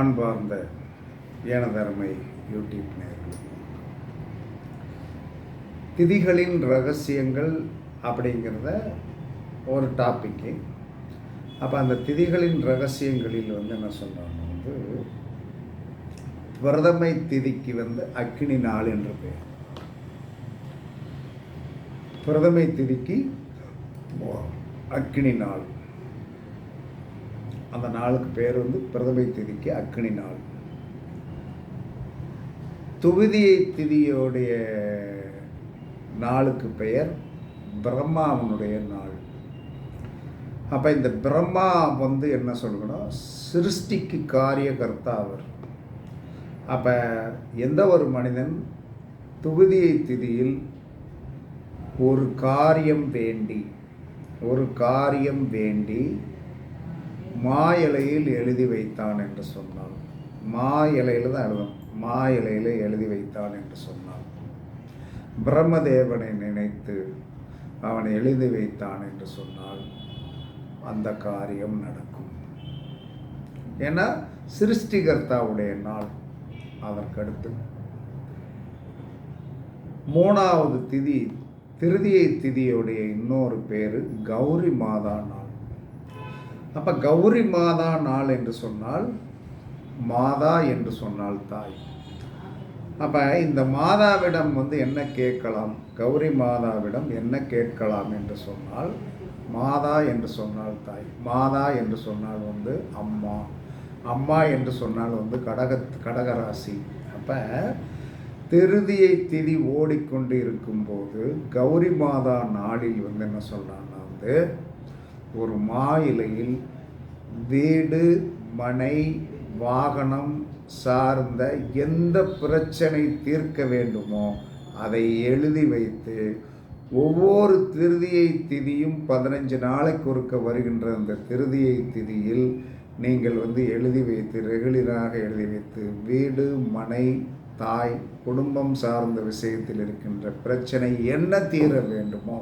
அன்பார்ந்த ஏனதர்மை யூடியூப் நேயர்களுக்கு திதிகளின் ரகசியங்கள் அப்படிங்கிறத ஒரு டாப்பிக்கு. அப்போ அந்த திதிகளின் ரகசியங்களில் வந்து என்ன சொல்கிறாங்க வந்து பிரதமை திதிக்கு வந்து அக்னி நாள் என்று பெயர் பிரதமை திதிக்கு அக்னி நாள். அந்த நாளுக்கு பேர் வந்து பிரதமை திதிக்கு அக்னி நாள். துவிதியை திதியோடைய நாளுக்கு பெயர் பிரம்மாவனுடைய நாள். அப்போ இந்த பிரம்மா வந்து என்ன சொல்லணும் சிருஷ்டிக்கு காரியகர்த்தா அவர். அப்போ எந்த ஒரு மனிதன் துவிதியை திதியில் ஒரு காரியம் வேண்டி ஒரு காரியம் வேண்டி மா இலையில் எழுதி வைத்தான் என்று சொன்னான் மா இலையில் தான் எழுதும் மா இலையில் எழுதி வைத்தான் என்று சொன்னான் பிரம்மதேவனை நினைத்து அவன் எழுதி வைத்தான் என்று சொன்னால் அந்த காரியம் நடக்கும். ஏன்னா சிருஷ்டிகர்த்தாவுடைய நாள் அதற்கடுத்து. மூணாவது திதி திருதியை திதியுடைய இன்னொரு பேர் கௌரி மாதா நாள். அப்போ கௌரி மாதா நாள் என்று சொன்னால் மாதா என்று சொன்னால் தாய். அப்போ இந்த மாதாவிடம் வந்து என்ன கேட்கலாம்? கௌரி மாதாவிடம் என்ன கேட்கலாம் என்று சொன்னால் மாதா என்று சொன்னால் தாய். மாதா என்று சொன்னால் வந்து அம்மா. அம்மா என்று சொன்னால் வந்து கடக கடகராசி. அப்போ திருதியை திதி ஓடிக்கொண்டு இருக்கும்போது கௌரி மாதா நாளில் வந்து என்ன சொல்கிறாங்கன்னா வந்து ஒரு மா இலையில் வீடு மனை வாகனம் சார்ந்த எந்த பிரச்சனை தீர்க்க வேண்டுமோ அதை எழுதி வைத்து ஒவ்வொரு திருதியை திதியும் பதினஞ்சு நாளைக்கு ஒருக்க வருகின்ற அந்த திருதியை திதியில் நீங்கள் வந்து எழுதி வைத்து ரெகுலராக எழுதி வைத்து வீடு மனை தாய் குடும்பம் சார்ந்த விஷயத்தில் இருக்கின்ற பிரச்சனை என்ன தீர வேண்டுமோ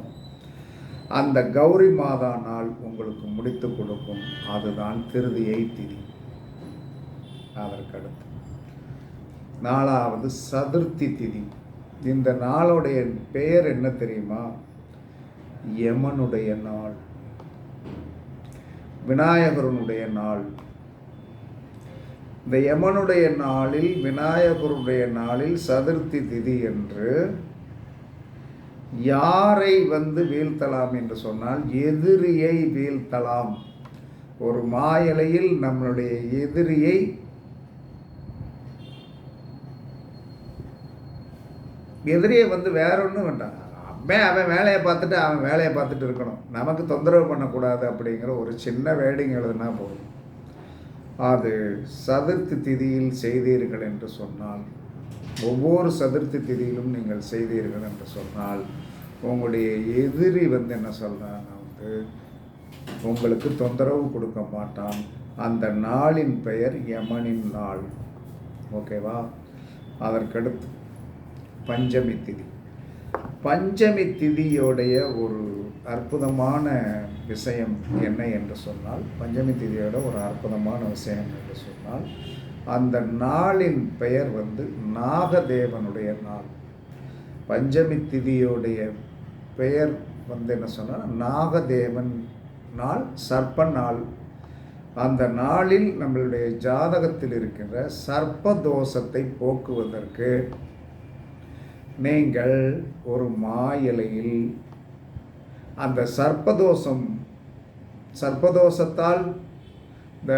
அந்த கௌரி மாதா நாள் உங்களுக்கு முடித்து கொடுக்கும். அதுதான் திருதியை திதி. அதற்கடுத்து. நாலாவது சதுர்த்தி திதி. இந்த நாளுடைய பெயர் என்ன தெரியுமா? யமனுடைய நாள். விநாயகருனுடைய நாள். இந்த யமனுடைய நாளில் விநாயகருடைய நாளில் சதுர்த்தி திதி என்று யாரை வந்து வீழ்த்தலாம் என்று சொன்னால் எதிரியை வீழ்த்தலாம். ஒரு மாயலையில் நம்மளுடைய எதிரியை எதிரியை வந்து வேற ஒன்றும் வேண்டாம். அவன் அவன் வேலையை பார்த்துட்டு அவன் வேலையை பார்த்துட்டு இருக்கணும். நமக்கு தொந்தரவு பண்ணக்கூடாது அப்படிங்கிற ஒரு சின்ன வேடிங் எழுதுனா போதும். அது சதுர்த்தி திதியில் செய்தீர்கள் என்று சொன்னால் ஒவ்வொரு சதுர்த்தி திதியிலும் நீங்கள் செய்தீர்கள் என்று சொன்னால் உங்களுடைய எதிரி வந்து என்ன சொல்கிறான்னா வந்து உங்களுக்கு தொந்தரவு கொடுக்க மாட்டான். அந்த நாளின் பெயர் யமனின் நாள். ஓகேவா அதற்கடுத்து பஞ்சமி திதி. பஞ்சமி திதியோடைய ஒரு அற்புதமான விஷயம் என்ன என்று சொன்னால் பஞ்சமி திதியோட ஒரு அற்புதமான விஷயம் என்று சொன்னால் அந்த நாளின் பெயர் வந்து நாகதேவனுடைய நாள். பஞ்சமி திதியோடைய பெயர் வந்து என்ன சொன்னால் நாகதேவன் நாள் சர்ப்ப நாள். அந்த நாளில் நம்மளுடைய ஜாதகத்தில் இருக்கின்ற சர்ப்ப தோஷத்தை போக்குவதற்கு நீங்கள் ஒரு மா இலையில் அந்த சர்ப்பதோஷம் சர்ப்பதோஷத்தால் இந்த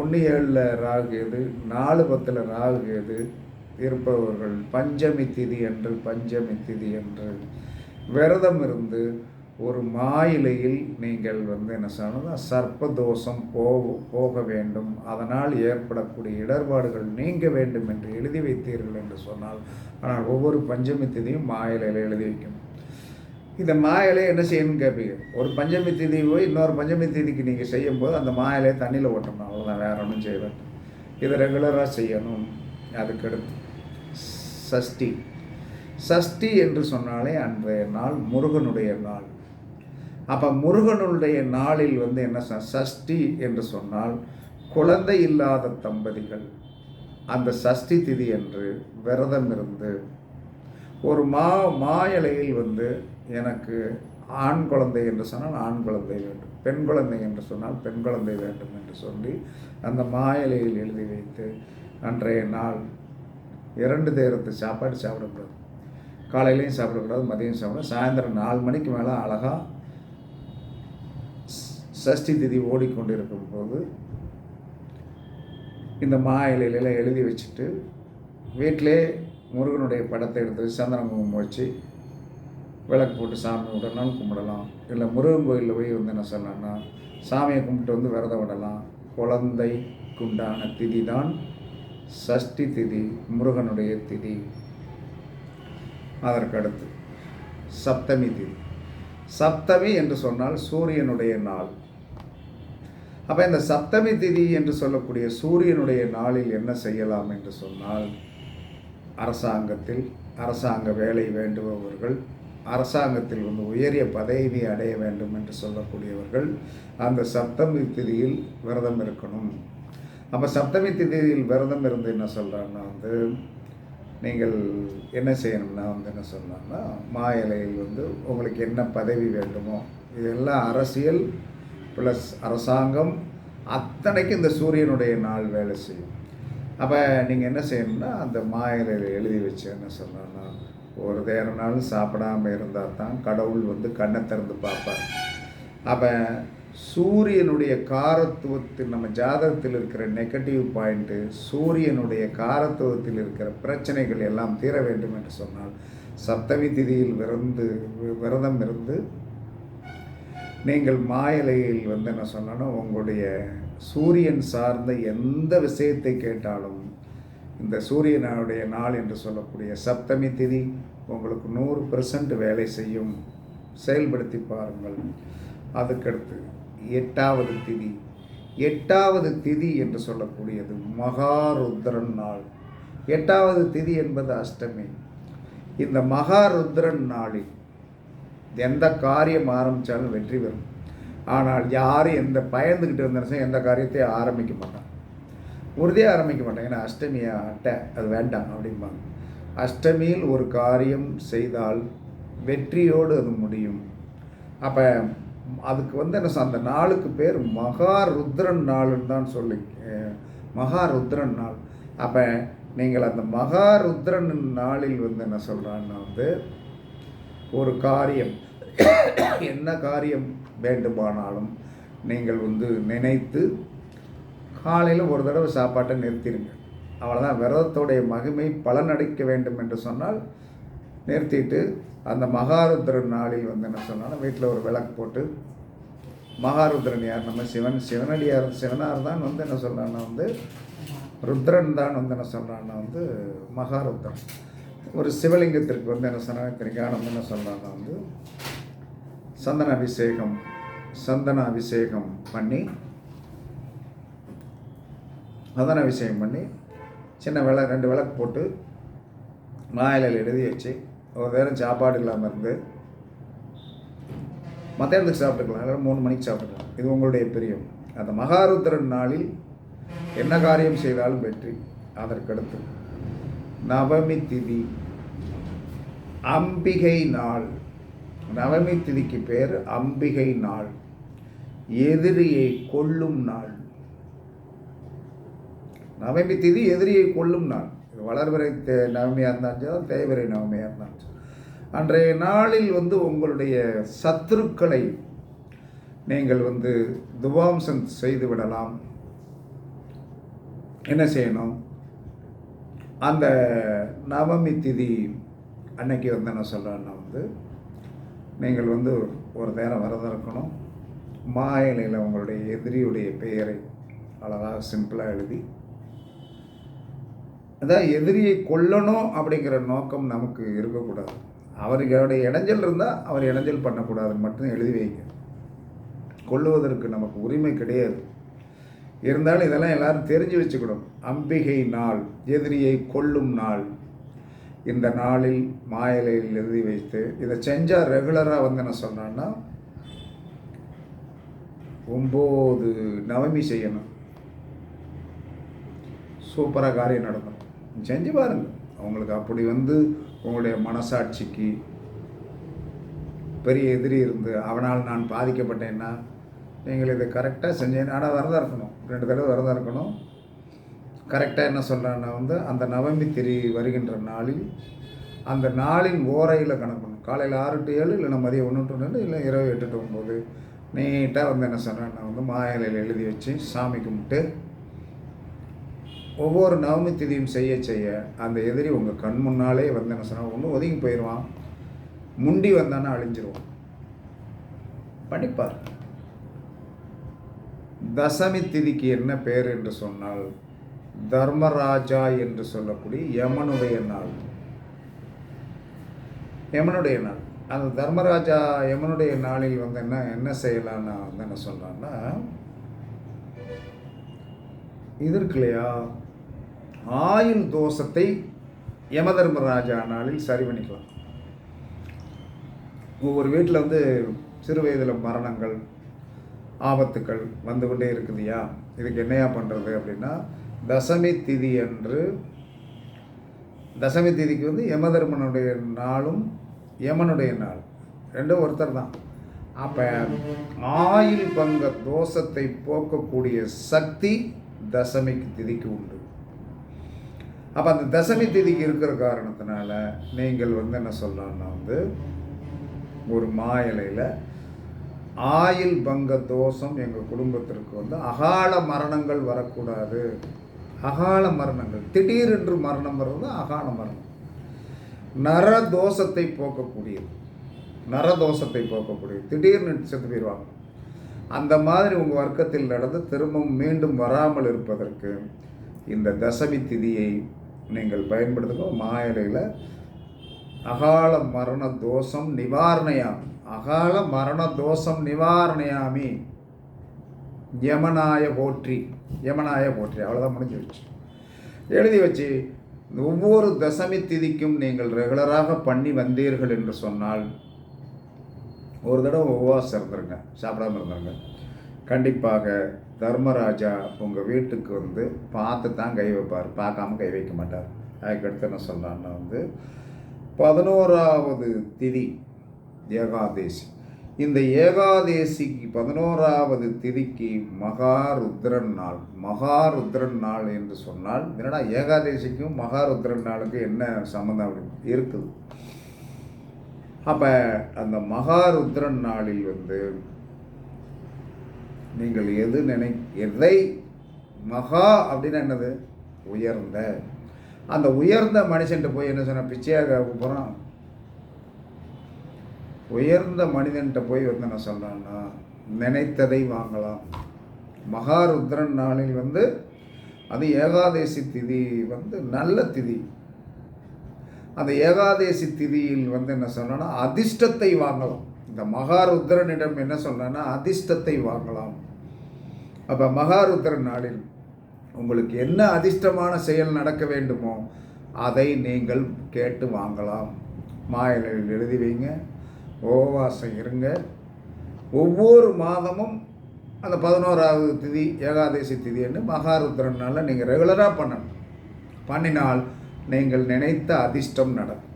ஒன்று ஏழில் ராகு எது நாலு பத்தில் ராகு எது இருப்பவர்கள் பஞ்சமி திதி என்று பஞ்சமி திதி என்று விரதம் இருந்து ஒரு மாயிலையில் நீங்கள் வந்து என்ன சொல்லணும் சர்ப்பதோஷம் போக போக வேண்டும். அதனால் ஏற்படக்கூடிய இடர்பாடுகள் நீங்க வேண்டும் என்று எழுதி வைத்தீர்கள் என்று சொன்னால் ஆனால் ஒவ்வொரு பஞ்சமி திதியும் மாயிலையில் எழுதி வைக்கணும். இந்த மாயிலை என்ன செய்யணும்னு கேட்பீங்க ஒரு பஞ்சமி திதி போய் இன்னொரு பஞ்சமி திதிக்கு நீங்கள் செய்யும்போது அந்த மாயிலையை தண்ணியில் ஓட்டணும். அவ்வளோதான் வேற ஒன்றும் செய்ய இதை ரெகுலராக செய்யணும். அதுக்கடுத்து சஷ்டி. சஷ்டி என்று சொன்னாலே அன்றைய நாள் முருகனுடைய நாள். அப்போ முருகனுடைய நாளில் வந்து என்ன சஷ்டி என்று சொன்னால் குழந்தை இல்லாத தம்பதிகள் அந்த சஷ்டி திதி என்று விரதம் இருந்து ஒரு மா மா இலையில் வந்து எனக்கு ஆண் குழந்தை என்று சொன்னால் ஆண் குழந்தை வேண்டும். பெண் குழந்தை என்று சொன்னால் பெண் குழந்தை வேண்டும் என்று சொல்லி அந்த மா இலையில் எழுதி வைத்து அன்றைய நாள் இரண்டு தேரத்து சாப்பாடு சாப்பிடக்கூடாது. காலையிலையும் சாப்பிடக்கூடாது மதியம் சாப்பிட சாயந்தரம் நாலு மணிக்கு மேலே அழகாக சஷ்டி திதி ஓடிக்கொண்டிருக்கும் போது இந்த மா இலையில எழுதி வச்சுட்டு வீட்டிலே முருகனுடைய படத்தை எடுத்து சந்தன வச்சு விளக்கு போட்டு சாமி விடனாலும் கும்பிடலாம். இல்லை முருகன் கோயிலில் போய் வந்து என்ன சொல்லலாம்னா சாமியை கும்பிட்டு வந்து விரதம் விடலாம். குழந்தைக்குண்டான திதி தான் சஷ்டி திதி முருகனுடைய திதி. அதற்கடுத்து சப்தமி திதி. சப்தமி என்று சொன்னால் சூரியனுடைய நாள். அப்போ இந்த சப்தமி திதி என்று சொல்லக்கூடிய சூரியனுடைய நாளில் என்ன செய்யலாம் என்று சொன்னால் அரசாங்கத்தில் அரசாங்க வேலை வேண்டுபவர்கள் அரசாங்கத்தில் வந்து உயரிய பதவி அடைய வேண்டும் என்று சொல்லக்கூடியவர்கள் அந்த சப்தமி திதியில் விரதம் இருக்கணும். அப்போ சப்தமி திதியில் விரதம் இருந்து என்ன சொல்கிறாங்கன்னா வந்து நீங்கள் என்ன செய்யணும்னா வந்து என்ன சொல்லலாம்னா மா இலையில் வந்து உங்களுக்கு என்ன பதவி வேண்டுமோ இதெல்லாம் அரசியல் ப்ளஸ் அரசாங்கம் அத்தனைக்கு இந்த சூரியனுடைய நாள் வேலை செய்யும். அப்போ நீங்கள் என்ன செய்யணும்னா அந்த மாயிலையில் எழுதி வச்சு என்ன சொல்லணும்னா ஒரு தேர நாள் சாப்பிடாம இருந்தால் தான் கடவுள் வந்து கண்ணை திறந்து பார்ப்பார். அப்போ சூரியனுடைய காரத்துவத்தில் நம்ம ஜாதகத்தில் இருக்கிற நெகட்டிவ் பாயிண்ட்டு சூரியனுடைய காரத்துவத்தில் இருக்கிற பிரச்சனைகள் எல்லாம் தீர வேண்டும் என்று சொன்னால் சப்தமி திதியில் விருந்து விரதம் இருந்து நீங்கள் மாயலையில் வந்து என்ன சொன்னோன்னா உங்களுடைய சூரியன் சார்ந்த எந்த விஷயத்தை கேட்டாலும் இந்த சூரியனுடைய நாள் என்று சொல்லக்கூடிய சப்தமி திதி உங்களுக்கு நூறு பெர்சன்ட் வேலை செய்யும். செயல்படுத்தி பாருங்கள். அதுக்கடுத்து எட்டாவது திதி. எட்டாவது திதி என்று சொல்லக்கூடியது மகாருத்ரன் நாள். எட்டாவது திதி என்பது அஷ்டமி. இந்த மகாருத்ரன் நாளில் எந்த காரியம் ஆரம்பித்தாலும் வெற்றி பெறும். ஆனால் யாரும் எந்த பயந்துக்கிட்டு இருந்தாலும் எந்த காரியத்தையும் ஆரம்பிக்க மாட்டான். உறுதியாக ஆரம்பிக்க மாட்டாங்க ஏன்னா அஷ்டமி அட்டை அது வேண்டாம் அப்படிம்பாங்க. அஷ்டமியில் ஒரு காரியம் செய்தால் வெற்றியோடு அது முடியும். அப்போ அதுக்கு வந்து என்ன அந்த நாளுக்கு பேர் மகா நாள்னு தான் சொல்லி மகாருத்ரன் நாள். அப்போ நீங்கள் அந்த மகாருத்ரன் நாளில் வந்து என்ன சொல்கிறான்னா வந்து ஒரு காரியம் என்ன காரியம் வேண்டுமானாலும் நீங்கள் வந்து நினைத்து காலையில் ஒரு தடவை சாப்பாட்டை நிறுத்திடுங்க அவ்வளோதான் விரதத்துடைய மகிமை பலனடைக்க வேண்டும் என்று சொன்னால் நிறுத்திட்டு அந்த மகாருத்ர நாளில் வந்து என்ன சொன்னாலும் வீட்டில் ஒரு விளக்கு போட்டு மகாருத்ரன் யார்? நம்ம சிவன் சிவனடியார் சிவனார் தான் வந்து என்ன சொல்கிறான்னா வந்து ருத்ரன் தான் வந்து என்ன சொல்கிறான்னா வந்து மகாருத்ரன். ஒரு சிவலிங்கத்திற்கு வந்து என்ன சொன்னாங்க? ஞானம் என்ன சொல்கிறாங்கன்னா வந்து சந்தன அபிஷேகம் சந்தன அபிஷேகம் பண்ணி சந்தன அபிஷேகம் பண்ணி சின்ன விள ரெண்டு விளக்கு போட்டு மாயிலில் எழுதி வச்சு ஒரு நேரம் சாப்பாடு இல்லாமல் இருந்து மத்தியானத்துக்கு சாப்பிட்டுக்கலாம் இல்லை மூணு மணிக்கு சாப்பிட்டுக்கலாம். இது உங்களுடைய பிரியம். அந்த மகாருத்திரன் நாளில் என்ன காரியம் செய்தாலும் வெற்றி. அதற்கடுத்து நவமி திதி அம்பிகை நாள். நவமி திதிக்கு பேர் அம்பிகை நாள். எதிரியை கொல்லும் நாள். நவமி திதி எதிரியை கொல்லும் நாள். வளர்வரை தே நவமியாக இருந்தாலும் தேவரை நவமியாக இருந்தாலும் அன்றைய நாளில் வந்து உங்களுடைய சத்துருக்களை நீங்கள் வந்து துவாம்சம் செய்து விடலாம். என்ன செய்யணும்? அந்த நவமி திதி அன்னைக்கு வந்து என்ன சொல்கிறேன்னா வந்து நீங்கள் வந்து ஒரு நேரம் விரதம் இருக்கணும் மா இலையில் உங்களுடைய எதிரியுடைய பெயரை அழகாக சிம்பிளாக எழுதி அதான் எதிரியை கொல்லணும் அப்படிங்கிற நோக்கம் நமக்கு இருக்கக்கூடாது. அவர்களுடைய இடைஞ்சல் இருந்தால் அவர் இடைஞ்சல் பண்ணக்கூடாதுன்னு மட்டும் எழுதி வைங்க. கொள்ளுவதற்கு நமக்கு உரிமை கிடையாது. இருந்தாலும் இதெல்லாம் எல்லாரும் தெரிஞ்சு வச்சுக்கணும். அம்பிகை நாள் எதிரியை கொல்லும் நாள். இந்த நாளில் மாயலையில் எழுதி வைத்து இதை செஞ்சால் ரெகுலராக வந்து என்ன சொன்னான்னா ஒம்பது நவமி செய்யணும். சூப்பராக காரியம் நடக்கும் செஞ்சு பாருங்கள் உங்களுக்கு அப்படி வந்து உங்களுடைய மனசாட்சிக்கு பெரிய எதிரி இருந்து அவனால் நான் பாதிக்கப்பட்டேன்னா நீங்கள் இதை கரெக்டாக செஞ்சேன் ஆனால் விரதம் இருக்கணும். ரெண்டு தடவை விரதம் இருக்கணும். கரெக்டாக என்ன சொல்கிறேன்னா வந்து அந்த நவமி திரி வருகின்ற நாளில் அந்த நாளின் ஓரையில் கணக்கணும் காலையில் ஆறு டு ஏழு இல்லைன்னா மதியம் ஒன்று டு ரெண்டு இல்லை இரவு எட்டு டு ஒம்பது நீட்டாக வந்து என்ன சொல்கிறேன் நான் வந்து மாயிலையில் எழுதி வச்சு சாமி கும்பிட்டு ஒவ்வொரு நவமி திதியும் செய்ய செய்ய அந்த எதிரி உங்கள் கண் முன்னாலே வந்து என்ன சொன்னால் ஒன்று ஒதுங்கி போயிடுவான் முண்டி வந்தானா அழிஞ்சிருவான். பண்ணிப்பார் தசமி திதிக்கு என்ன பேர் என்று சொன்னால் தர்மராஜா என்று சொல்லக்கூடிய யமனுடைய நாள். யமனுடைய நாள். அந்த தர்மராஜா யமனுடைய நாளில் வந்து என்ன என்ன செய்யலாம்னு வந்து என்ன சொல்கிறான்னா இது இருக்கு இல்லையா ஆயுள் தோஷத்தை யம தர்மராஜா நாளில் சரி பண்ணிக்கலாம். ஒவ்வொரு வீட்டில் வந்து சிறு வயதில் மரணங்கள் ஆபத்துக்கள் வந்து கொண்டே இருக்குதுயா இதுக்கு என்னையா பண்ணுறது அப்படின்னா தசமி திதி அன்று தசமி திதிக்கு வந்து யமதர்மனுடைய நாளும் யமனுடைய நாள். ரெண்டும் ஒருத்தர் தான். அப்போ ஆயில் பங்க தோஷத்தை போக்கக்கூடிய சக்தி தசமிக்கு திதிக்கு உண்டு. அப்போ அந்த தசமி திதிக்கு இருக்கிற காரணத்தினால நீங்கள் வந்து என்ன சொல்லலாம்னா வந்து ஒரு மாயலையில் ஆயில் பங்க தோஷம் எங்கள் குடும்பத்திற்கு வந்து அகால மரணங்கள் வரக்கூடாது. அகால மரணங்கள். திடீரென்று மரணம் வர்றது அகால மரணம். நர தோஷத்தை போக்கக்கூடியது. நர தோஷத்தை போக்கக்கூடியது. திடீர்னு செத்து போயிடுவாங்க அந்த மாதிரி உங்கள் வர்க்கத்தில் நடந்து திரும்பவும் மீண்டும் வராமல் இருப்பதற்கு இந்த தசமி திதியை நீங்கள் பயன்படுத்துங்க. மாயிலையில் அகால மரண தோஷம் நிவாரணையாமி. அகால மரண தோஷம் நிவாரணையாமி. யமனாய போற்றி. யமனாய போற்றி. அவ்வளோதான் முடிஞ்சு வச்சு எழுதி வச்சு ஒவ்வொரு தசமி திதிக்கும் நீங்கள் ரெகுலராக பண்ணி வந்தீர்கள் என்று சொன்னால் ஒரு தடவை உபவாசம் இருந்துருங்க சாப்பிடாம இருந்துருங்க. கண்டிப்பாக தர்மராஜா உங்கள் வீட்டுக்கு வந்து பார்த்து தான் கை வைப்பார். பார்க்காம கை வைக்க மாட்டார். அதுக்கடுத்து என்ன சொன்னான்னா வந்து பதினோராவது திதி ஏகாதேசி. இந்த ஏகாதேசிக்கு பதினோராவது திதிக்கு மகாருத்ரன் நாள். மகாருத்ரன் நாள் என்று சொன்னால் என்னடா ஏகாதேசிக்கும் மகாருத்ரன் நாளுக்கும் என்ன சம்மந்தம் அப்படின்னு இருக்குது? அப்போ அந்த மகாருத்ரன் நாளில் வந்து நீங்கள் எது நினை எதை மகா அப்படின்னு என்னது? உயர்ந்த. அந்த உயர்ந்த மனுஷன்ட்டு போய் என்ன சொன்ன பிச்சையாக போகிறான் உயர்ந்த மனிதன்கிட்ட போய் வந்து என்ன சொன்னேன்னா நினைத்ததை வாங்கலாம். மகாருத்ரன் நாளில் வந்து அது ஏகாதேசி திதி வந்து நல்ல திதி. அந்த ஏகாதேசி திதியில் வந்து என்ன சொன்னா அதிர்ஷ்டத்தை வாங்கலாம். இந்த மகாருத்ரனிடம் என்ன சொன்னா அதிர்ஷ்டத்தை வாங்கலாம். அப்போ மகாருத்ரன் நாளில் உங்களுக்கு என்ன அதிர்ஷ்டமான செயல் நடக்க வேண்டுமோ அதை நீங்கள் கேட்டு வாங்கலாம். மாயலில் எழுதி வைங்க. உபவாசம் இருங்க. ஒவ்வொரு மாதமும் அந்த பதினோராவது திதி ஏகாதசி திதி என்று நாளில் நீங்கள் ரெகுலராக பண்ணணும். பண்ணினால் நீங்கள் நினைத்த அதிர்ஷ்டம் நடக்கும்.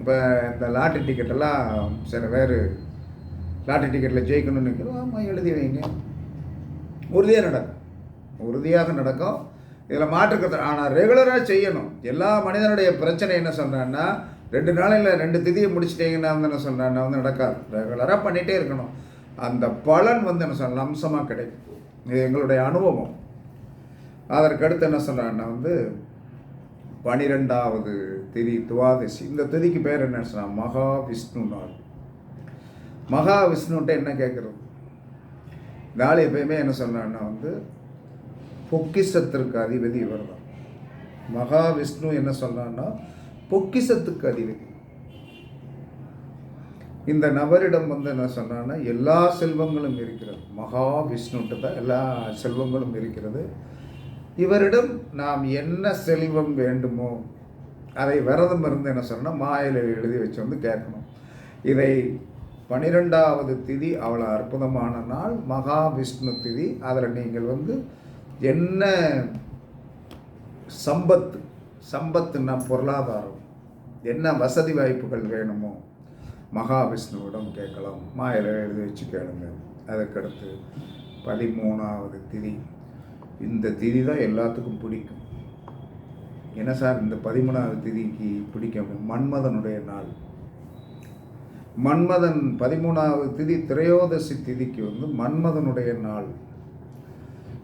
இப்போ இந்த லாட்டரி டிக்கெட்டெல்லாம் சில பேர் லாட்டரி டிக்கெட்டில் ஜெயிக்கணும்னு நினைக்கிறோம். ஆமாம் எழுதி வைங்க. உறுதியாக நடக்கும். உறுதியாக நடக்கும். இதில் மாற்றுக்கிறது ஆனால் ரெகுலராக செய்யணும். எல்லா மனிதனுடைய பிரச்சனை என்ன சொல்கிறேன்னா ரெண்டு நாளையில் ரெண்டு திதியை முடிச்சிட்டிங்கன்னா வந்து என்ன சொல்கிறான்னா வந்து நடக்காது. ரெகுலராக பண்ணிகிட்டே இருக்கணும். அந்த பலன் வந்து என்ன சொல்ல அம்சமாக கிடைக்கும். இது எங்களுடைய அனுபவம். அதற்கடுத்து என்ன சொல்கிறான்னா வந்து பனிரெண்டாவது திதி துவாதசி. இந்த திதிக்கு பேர் என்ன சொன்னால் மகா விஷ்ணு நாள். மகா விஷ்ணுன்ட்டு என்ன கேட்குறது நாள் எப்பயுமே என்ன சொன்னான்னா வந்து பொக்கிஷத்திற்கு அதிபதி இவர் தான் மகாவிஷ்ணு என்ன சொல்கிறான்னா பொக்கிசத்துக்கு அதிபதி இந்த நபரிடம் வந்து என்ன சொன்னான்னா எல்லா செல்வங்களும் இருக்கிறது. மகா விஷ்ணுன்ட்டு தான் எல்லா செல்வங்களும் இருக்கிறது. இவரிடம் நாம் என்ன செல்வம் வேண்டுமோ அதை விரதம் இருந்து என்ன சொன்னால் மாயில எழுதி வச்சு வந்து கேட்கணும். இதை பனிரெண்டாவது திதி அவ்வளோ அற்புதமான நாள். மகா விஷ்ணு திதி. அதில் நீங்கள் வந்து என்ன சம்பத்து சம்பத்துன்னா பொருளாதாரம். என்ன வசதி வாய்ப்புகள் வேணுமோ மகாவிஷ்ணுவிடம் கேட்கலாம். மாயில எழுதி வச்சு கேளுங்க. அதுக்கடுத்து பதிமூணாவது திதி. இந்த திதி தான் எல்லாத்துக்கும் பிடிக்கும். என்ன சார் இந்த பதிமூணாவது திதிக்கு பிடிக்கும் மன்மதனுடைய நாள். மன்மதன் பதிமூணாவது திதி திரையோதசி திதிக்கு வந்து மன்மதனுடைய நாள்.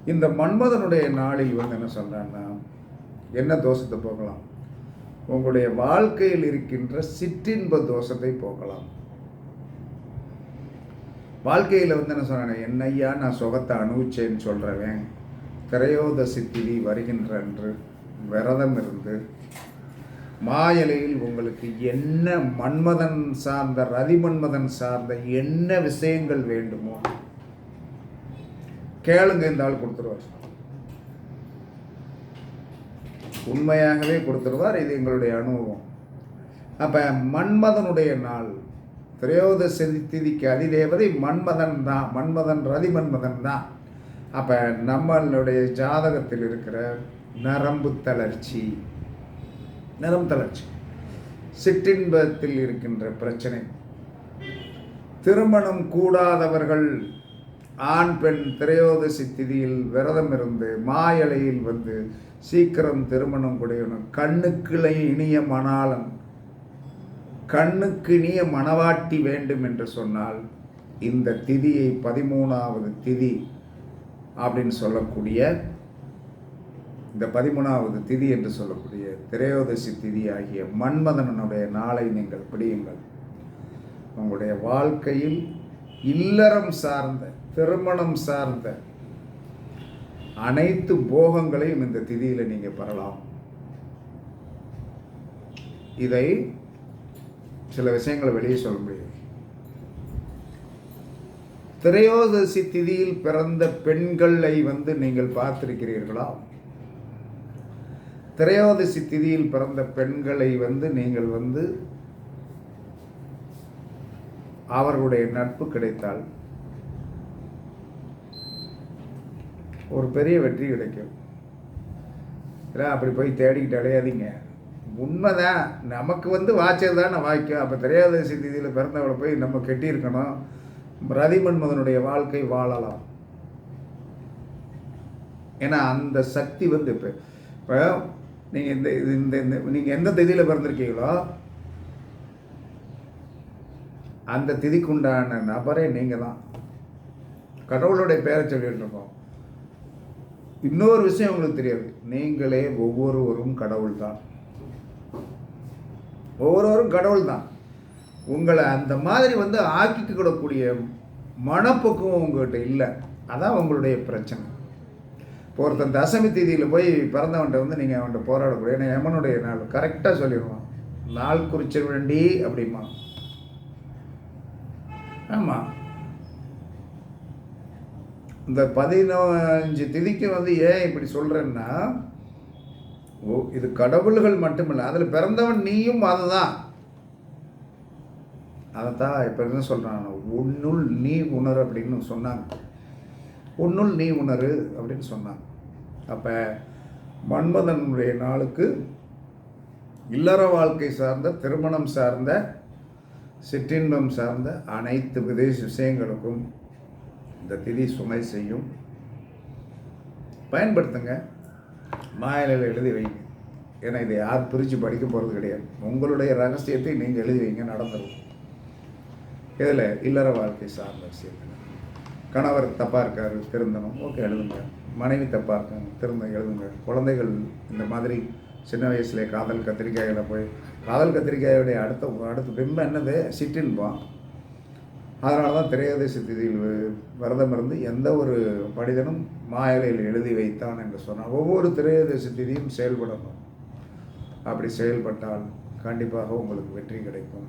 இந்த மன்மதனுடைய நாளில் வந்து என்ன சொல்கிறான்னா என்ன தோஷத்தை போகலாம்? உங்களுடைய வாழ்க்கையில் இருக்கின்ற சிற்றின்ப தோஷத்தை போக்கலாம். வாழ்க்கையில் வந்து என்ன சொன்னேன் என்னையா நான் சுகத்தை அனுபவிச்சேன்னு சொல்கிறவன் திரையோதசி திதி வருகின்ற அன்று விரதம் இருந்து மாயலையில் உங்களுக்கு என்ன மன்மதன் சார்ந்த ரதிமன்மதன் சார்ந்த என்ன விஷயங்கள் வேண்டுமோ கேளுங்க இந்த ஆள் கொடுத்துருவார். உண்மையாகவே கொடுத்துருவார் இது எங்களுடைய அனுபவம். அப்போ மன்மதனுடைய நாள். திரையோதசி திதிக்கு அதிதேவதை மன்மதன் தான். மன்மதன் ரதிமன்மதன் தான். அப்போ நம்மளுடைய ஜாதகத்தில் இருக்கிற நரம்பு தளர்ச்சி. நரம்பு தளர்ச்சி. சிற்றின்பத்தில் இருக்கின்ற பிரச்சனை. திருமணம் கூடாதவர்கள் ஆண் பெண் திரையோதசி திதியில் விரதம் இருந்து மாயலையில் வந்து சீக்கிரம் திருமணம் குடையணும். கண்ணுக்கிளை இனிய மணாளன். கண்ணுக்கு இனிய மணவாட்டி வேண்டும் என்று சொன்னால் இந்த திதியை பதிமூணாவது திதி அப்படின்னு சொல்லக்கூடிய இந்த பதிமூணாவது திதி என்று சொல்லக்கூடிய திரையோதசி திதி ஆகிய மன்மதனனுடைய நாளை நீங்கள் பிடியுங்கள். உங்களுடைய வாழ்க்கையில் இல்லறம் சார்ந்த திருமணம் சார்ந்த அனைத்து போகங்களையும் இந்த திதியில் நீங்கள் பெறலாம். இதை சில விஷயங்களை வெளியே சொல்ல முடியும் திரையோதசி திதியில் பிறந்த பெண்களை வந்து நீங்கள் பார்த்திருக்கிறீர்களா? திரையோதசி திதியில் பிறந்த பெண்களை வந்து நீங்கள் வந்து அவர்களுடைய நட்பு கிடைத்தால் ஒரு பெரிய வெற்றி கிடைக்கும். இல்லை அப்படி போய் தேடிக்கிட்டு அடையாதீங்க உண்மைதான். நமக்கு வந்து வாய்ச்சது தானே வாய்க்கும். அப்போ தெரியாத திதியில் பிறந்தவளை போய் நம்ம கெட்டியிருக்கணும். ரதிமன்மதனுடைய வாழ்க்கை வாழலாம். ஏன்னா அந்த சக்தி வந்து இப்போ இப்போ நீங்கள் இந்த இது இந்த இந்த நீங்கள் எந்த திதியில் பிறந்திருக்கீங்களோ அந்த திதிக்குண்டான நபரே நீங்கள் தான் கடவுளுடைய பேரை சொல்லிட்டு இருக்கோம். இன்னொரு விஷயம் உங்களுக்கு தெரியாது. நீங்களே ஒவ்வொருவரும் கடவுள் தான் ஒவ்வொருவரும் கடவுள் தான் உங்களை அந்த மாதிரி வந்து ஆக்கிக்கிடக்கூடிய மனப்பக்குவம் உங்கள்கிட்ட இல்லை. அதான் உங்களுடைய பிரச்சனை. இப்போ ஒருத்தன் தசமி தேதியில் போய் பிறந்தவன்ட்ட வந்து நீங்கள் அவன்கிட்ட போராடக்கூடிய ஏன்னா எமனுடைய நாள். கரெக்டாக சொல்லிடுவான். நாள் குறிச்ச வேண்டி அப்படிமா ஆமாம் இந்த பதினஞ்சு திதிக்கு வந்து ஏன் இப்படி சொல்கிறேன்னா ஓ இது கடவுள்கள் மட்டுமில்லை அதில் பிறந்தவன் நீயும் அதுதான். அதைத்தான் இப்போ என்ன சொல்கிறான் உன்னுள் நீ உணர் அப்படின்னு சொன்னாங்க. உன்னுள் நீ உணரு அப்படின்னு சொன்னாங்க. அப்போ மன்மதனுடைய நாளுக்கு இல்லற வாழ்க்கை சார்ந்த திருமணம் சார்ந்த சிற்றின்பம் சார்ந்த அனைத்து விதேச விஷயங்களுக்கும் இந்த திதி சுமை செய்யும். பயன்படுத்துங்க. மாயிலையில் எழுதி வைங்க. ஏன்னா இதை யார் பிரித்து படிக்க போகிறது கிடையாது. உங்களுடைய ரகசியத்தை நீங்கள் எழுதி வைங்க நடந்துடும் இதில் இல்லற வாழ்க்கை சார்ந்த விஷயத்தில். கணவர் தப்பாக இருக்கார் திருந்தணும். ஓகே எழுதுங்க. மனைவி தப்பாக இருக்காங்க திருந்த எழுதுங்க. குழந்தைகள் இந்த மாதிரி சின்ன வயசுலேயே காதல் கத்திரிக்காயில் போய் காதல் கத்திரிக்காயோடைய அடுத்த அடுத்த பிம்பம் என்னது? சிற்றின்பம். அதனால தான் திரையோதசி திதியில் விரதம் இருந்து எந்த ஒரு மனிதனும் மாயலையில் எழுதி வைத்தான் என்று சொன்னால் ஒவ்வொரு திரையோதசி திதியும் செயல்படணும். அப்படி செயல்பட்டால் கண்டிப்பாக உங்களுக்கு வெற்றி கிடைக்கும்.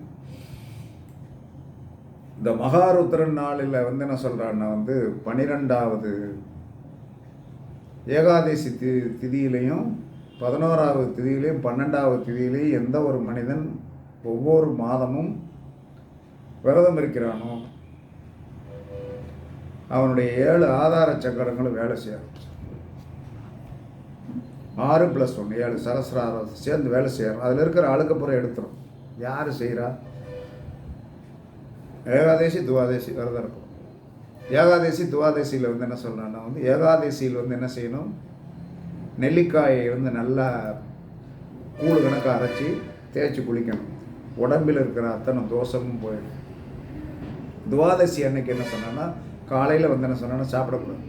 இந்த மகாருத்திரன் நாளில் வந்து என்ன சொல்கிறான்னா வந்து பனிரெண்டாவது ஏகாதசி தி திதியிலையும் பதினோராவது திதியிலையும் பன்னெண்டாவது திதியிலையும் எந்த ஒரு மனிதன் ஒவ்வொரு மாதமும் விரதம் இருக்கிறானோ அவனுடைய ஏழு ஆதார சக்கரங்களும் வேலை செய்ய ஆறு ப்ளஸ் ஒன்று ஏழு சரஸ்ராரம் சேர்ந்து வேலை செய்யறோம் அதில் இருக்கிற அழுக்கப்புறம் எடுத்துரும். யார் செய்கிறா ஏகாதேசி துவாதேசி விரதம் இருக்கும். ஏகாதேசி துவாதேசியில் வந்து என்ன சொல்கிறான்னா வந்து ஏகாதேசியில் வந்து என்ன செய்யணும்? நெல்லிக்காயை வந்து நல்லா கூழு கணக்காக அரைச்சி தேய்ச்சி குளிக்கணும். உடம்பில் இருக்கிற அத்தனை தோஷமும் போயிடும். துவாதசி அன்னைக்கு என்ன சொன்னோன்னா காலையில் வந்து என்ன சொன்னோன்னா சாப்பிடக்கூடாது.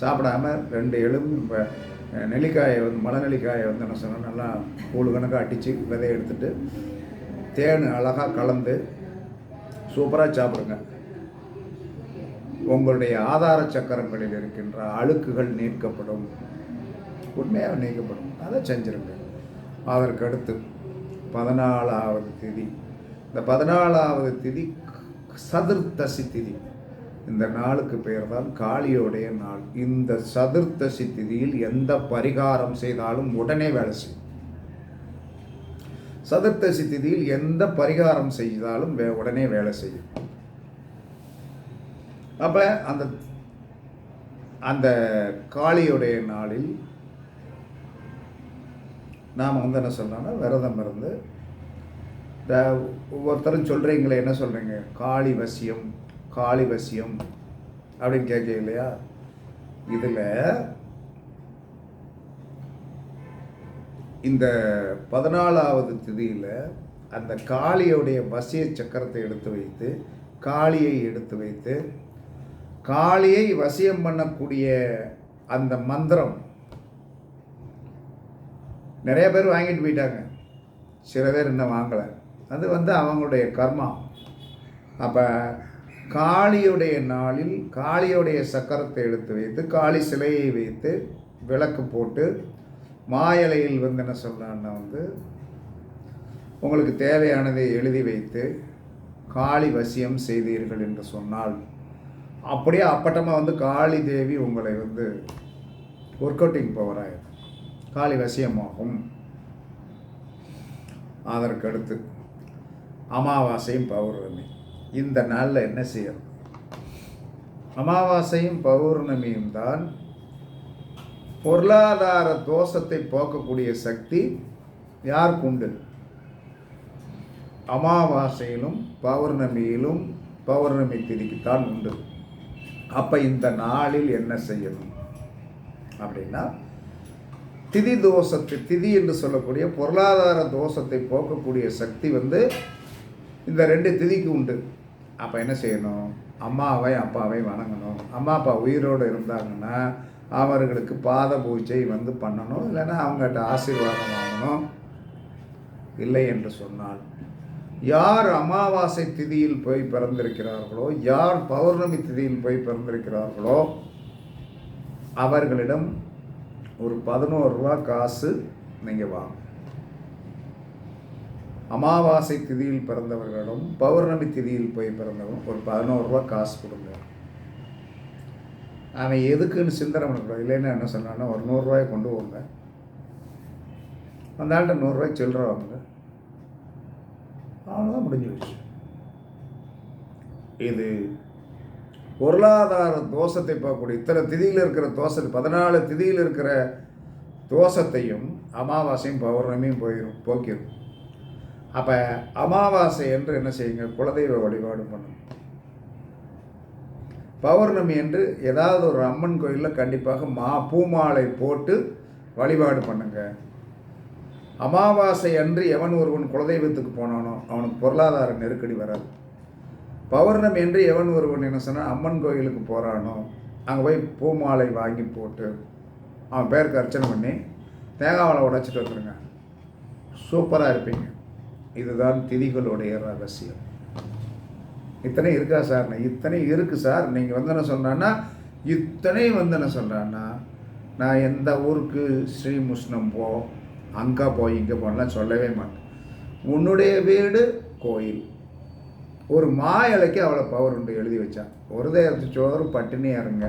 சாப்பிடாம ரெண்டு எலும்பு நெல்லிக்காயை வந்து மலை நெல்லிக்காயை வந்து என்ன சொன்னால் நல்லா கூழு கணக்காக அடித்து விதைய எடுத்துட்டு தேன் அழகாக கலந்து சூப்பராக சாப்பிடுங்க. உங்களுடைய ஆதார சக்கரங்களில் இருக்கின்ற அழுக்குகள் நீக்கப்படும். உண்மையாக நீக்கப்படும். அதை செஞ்சுருங்க. அதற்கு அடுத்து பதினாலாவது திதி. இந்த பதினாலாவது திதி சதுர்த்தசி திதி இந்த நாளுக்கு பெயர் தான் காளியோடைய நாள். இந்த சதுர்த்தசி திதியில் எந்த பரிகாரம் செய்தாலும் உடனே வேலை செய்யும். சதுர்த்தசி திதியில் எந்த பரிகாரம் செய்தாலும் வே உடனே வேலை செய்யும். அப்போ அந்த அந்த காளியுடைய நாளில் நாம் வந்து என்ன சொல்லலாம்னா விரதம் இருந்து இந்த ஒவ்வொருத்தரும் சொல்கிறீங்களே என்ன சொல்கிறீங்க காளி வசியம் காளி வசியம் அப்படின்னு கேட்க இல்லையா? இதில் இந்த பதினாலாவது திதியில் அந்த காளியுடைய வசிய சக்கரத்தை எடுத்து வைத்து காளியை எடுத்து வைத்து காளியை வசியம் பண்ணக்கூடிய அந்த மந்திரம் நிறைய பேர் வாங்கிட்டு போயிட்டாங்க. சில பேர் இன்னும் வாங்கலை. அது வந்து அவங்களுடைய கர்மா. அப்போ காளியுடைய நாளில் காளியுடைய சக்கரத்தை எடுத்து வைத்து காளி சிலையை வைத்து விளக்கு போட்டு மாயலையில் வந்து என்ன சொல்கிறான்னா வந்து உங்களுக்கு தேவையானதை எழுதி வைத்து காளி வசியம் செய்தீர்கள் என்று சொன்னால் அப்படியே அப்பட்டமாக வந்து காளி தேவி உங்களை வந்து ஒர்க் அவுட்டிங் பவராயிரும் காளி வசியமாகும். அதற்கு அடுத்து அமாவாசையும் பௌர்ணமி. இந்த நாளில் என்ன செய்யணும்? அமாவாசையும் பௌர்ணமியும் தான் பொருளாதார தோஷத்தை போக்கக்கூடிய சக்தி யாருக்கு உண்டு? அமாவாசையிலும் பௌர்ணமியிலும் பௌர்ணமி திதிக்குத்தான் உண்டு. அப்போ இந்த நாளில் என்ன செய்யணும்? அப்படின்னா திதி தோஷத்தை திதி என்று சொல்லக்கூடிய பொருளாதார தோஷத்தை போக்கக்கூடிய சக்தி வந்து இந்த ரெண்டு திதிக்கு உண்டு. அப்போ என்ன செய்யணும்? அம்மாவை அப்பாவை வணங்கணும். அம்மா அப்பா உயிரோடு இருந்தாங்கன்னா அவர்களுக்கு பாத பூஜை வந்து பண்ணணும். இல்லைன்னா அவங்ககிட்ட ஆசீர்வாதம் வாங்கணும். இல்லை என்று சொன்னால் யார் அமாவாசை திதியில் போய் பிறந்திருக்கிறார்களோ யார் பௌர்ணமி திதியில் போய் பிறந்திருக்கிறார்களோ அவர்களிடம் ஒரு பதினோரு ரூபா காசு நீங்கள் வாங்க அமாவாசை திதியில் பிறந்தவர்களிடம் பௌர்ணமி திதியில் போய் பிறந்தவங்களும் ஒரு பதினோரு ரூபா காசு கொடுங்க. அவன் எதுக்குன்னு சிந்தனை பண்ணக்கூடாது. இல்லைன்னு என்ன சொன்னான்னா ஒரு நூறுரூவாயை கொண்டு போங்க. அந்த ஆள்கிட்ட நூறுரூவாய் சில்லற வாங்க அவ்வளோதான் முடிஞ்சு போச்சு. இது பொருளாதார தோஷத்தை பார்க்கக்கூடிய இத்தனை திதியில் இருக்கிற தோசை பதினாலு திதியில் இருக்கிற தோஷத்தையும் அமாவாசையும் பௌர்ணமியும் போயிடும் போக்கிடும் அப்போ அமாவாசை என்று என்ன செய்யுங்க குலதெய்வ வழிபாடு பண்ணும். பௌர்ணமி என்று ஏதாவது ஒரு அம்மன் கோயிலில் கண்டிப்பாக மா பூமாலை போட்டு வழிபாடு பண்ணுங்க. அமாவாசை அன்று எவன் ஒருவன் குலதெய்வத்துக்கு போனானோ அவனுக்கு பொருளாதார நெருக்கடி வராது. பௌர்ணமி என்று எவன் ஒருவன் என்ன சொன்னால் அம்மன் கோயிலுக்கு போகிறானோ அங்கே போய் பூமாலை வாங்கி போட்டு அவன் பேருக்கு அர்ச்சனை பண்ணி தேங்காவளை உடைச்சிட்டு வந்துருங்க. சூப்பராக இருப்பீங்க. இதுதான் திதிகளுடைய ரகசியம். இத்தனை இருக்கா சார்? இத்தனை இருக்குது சார். நீங்கள் வந்து என்ன சொன்னான்னா இத்தனை வந்து என்ன சொல்கிறான்னா நான் எந்த ஊருக்கு ஸ்ரீமுஷ்ணம் போ அங்கே போய் இங்கே போனலாம் சொல்லவே மாட்டேன். உன்னுடைய வீடு கோயில். ஒரு மா இலைக்கு அவ்வளோ பவர் உண்டு எழுதி வச்சான் ஒரு தேவத்து சோறு பட்டினி இறங்க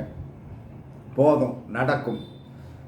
போதும் நடக்கும்.